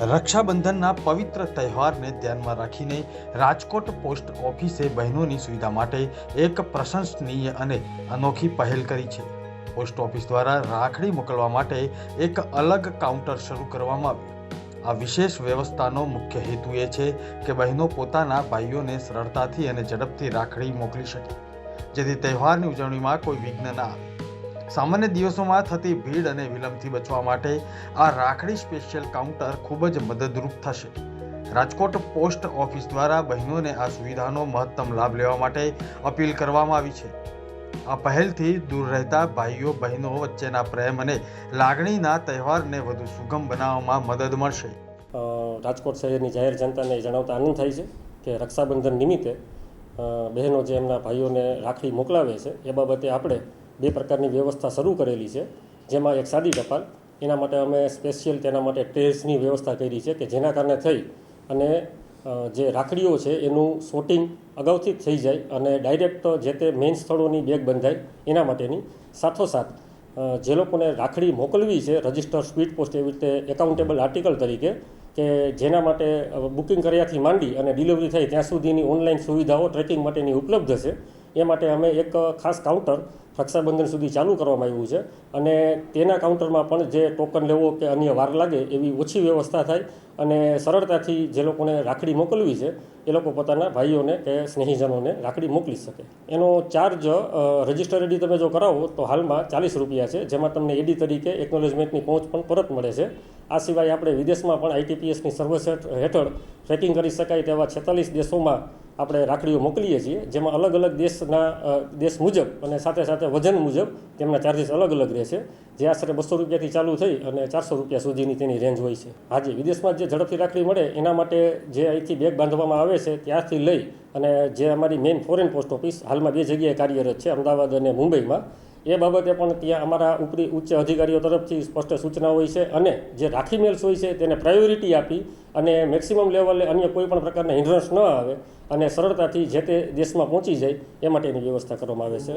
રક્ષાબંધનના પવિત્ર તહેવારને ધ્યાનમાં રાખીને રાજકોટ પોસ્ટ ઓફિસે બહેનોની સુવિધા માટે એક પ્રશંસનીય અને અનોખી પહેલ કરી છે. પોસ્ટ ઓફિસ દ્વારા રાખડી મોકલવા માટે એક અલગ કાઉન્ટર શરૂ કરવામાં આવ્યું. આ વિશેષ વ્યવસ્થાનો મુખ્ય હેતુ એ છે કે બહેનો પોતાના ભાઈઓને સરળતાથી અને ઝડપથી રાખડી મોકલી શકે. જેથી તહેવારની ઉજવણીમાં કોઈ વિઘ્ન ના આવે. સામાન્ય દિવસોમાં થતી ભીડ અને વિલંબથી બચવા માટે આ રાખડી સ્પેશિયલ કાઉન્ટર ખૂબ જ મદદરૂપ થશે. રાજકોટ પોસ્ટ ઓફિસ દ્વારા બહેનોને આ સુવિધાનો મહત્તમ લાભ લેવા માટે અપીલ કરવામાં આવી છે. આ પહેલથી દૂર રહેતા ભાઈઓ, બહેનો વચ્ચેના પ્રેમ અને લાગણીના તહેવારને વધુ સુગમ બનાવવામાં મદદ મળશે. રાજકોટ શહેરની જાહેર જનતાને જણાવતા આનંદ થાય છે કે રક્ષાબંધન નિમિત્તે બહેનો જે એમના ભાઈઓને રાખડી મોકલાવે છે, એ બાબતે આપણે બે પ્રકારની વ્યવસ્થા શરૂ કરેલી છે, જેમાં એક સાદી ટપાલ, એના માટે અમે સ્પેશિયલ તેના માટે ટ્રેસની વ્યવસ્થા કરી છે કે જેના કારણે થઈ અને જે રાખડીઓ છે એનું શોટિંગ અગાઉથી જ થઈ જાય અને ડાયરેક્ટ જે તે મેઇન સ્થળોની બેગ બંધાય એના માટેની સાથોસાથ જે લોકોને રાખડી મોકલવી છે રજિસ્ટર સ્પીડ પોસ્ટ એવી રીતે એકાઉન્ટેબલ આર્ટિકલ તરીકે કે જેના માટે બુકિંગ કર્યાથી માંડી અને ડિલિવરી થાય ત્યાં સુધીની ઓનલાઈન સુવિધાઓ ટ્રેકિંગ માટેની ઉપલબ્ધ છે, એ માટે અમે એક ખાસ કાઉન્ટર રક્ષાબંધન સુધી ચાલુ કરવામાં આવ્યું છે અને તેના કાઉન્ટરમાં પણ જે ટોકન લેવો કે અન્ય વાર લાગે એવી ઓછી વ્યવસ્થા થાય અને સરળતાથી જે લોકોને રાખડી મોકલવી છે, એ લોકો પોતાના ભાઈઓને કે સ્નેહીજનોને રાખડી મોકલી શકે. એનો ચાર્જ રજિસ્ટર એડી તમે જો કરાવો તો હાલમાં ચાલીસ રૂપિયા છે, જેમાં તમને એડી તરીકે એકનોલેજમેન્ટની પહોંચ પણ પરત મળે છે. આ સિવાય આપણે વિદેશમાં પણ આઈટીપીએસની સર્વિસ હેઠળ ટ્રેકિંગ કરી શકાય તેવા છેતાલીસ દેશોમાં આપણે રાખડીઓ મોકલીએ છીએ, જેમાં અલગ અલગ દેશના દેશ મુજબ અને સાથે સાથે વજન મુજબ તેમના ચાર્જિસ અલગ અલગ રહે છે જે આશરે બસો રૂપિયાથી ચાલુ થઈ અને ચારસો રૂપિયા સુધીની તેની રેન્જ હોય છે. હાજી વિદેશમાં જે ઝડપથી રાખડી મળે, એના માટે જે અહીંથી બેગ બાંધવામાં આવે છે, ત્યારથી લઈ અને જે અમારી મેઇન ફોરેન પોસ્ટ ઓફિસ હાલમાં બે જગ્યાએ કાર્યરત છે, અમદાવાદ અને મુંબઈમાં. એ બાબતે પણ ત્યાં અમારા ઉપરી ઉચ્ચ અધિકારીઓ તરફથી સ્પષ્ટ સૂચના હોય છે અને જે રાખી મેલ્સ હોય છે, તેને પ્રાયોરિટી આપી અને મેક્સિમમ લેવલે અન્ય કોઈ પણ પ્રકારના હિન્ડ્રન્સ ન આવે અને સરળતાથી જે તે દેશમાં પહોંચી જાય, એ માટેની વ્યવસ્થા કરવામાં આવે છે.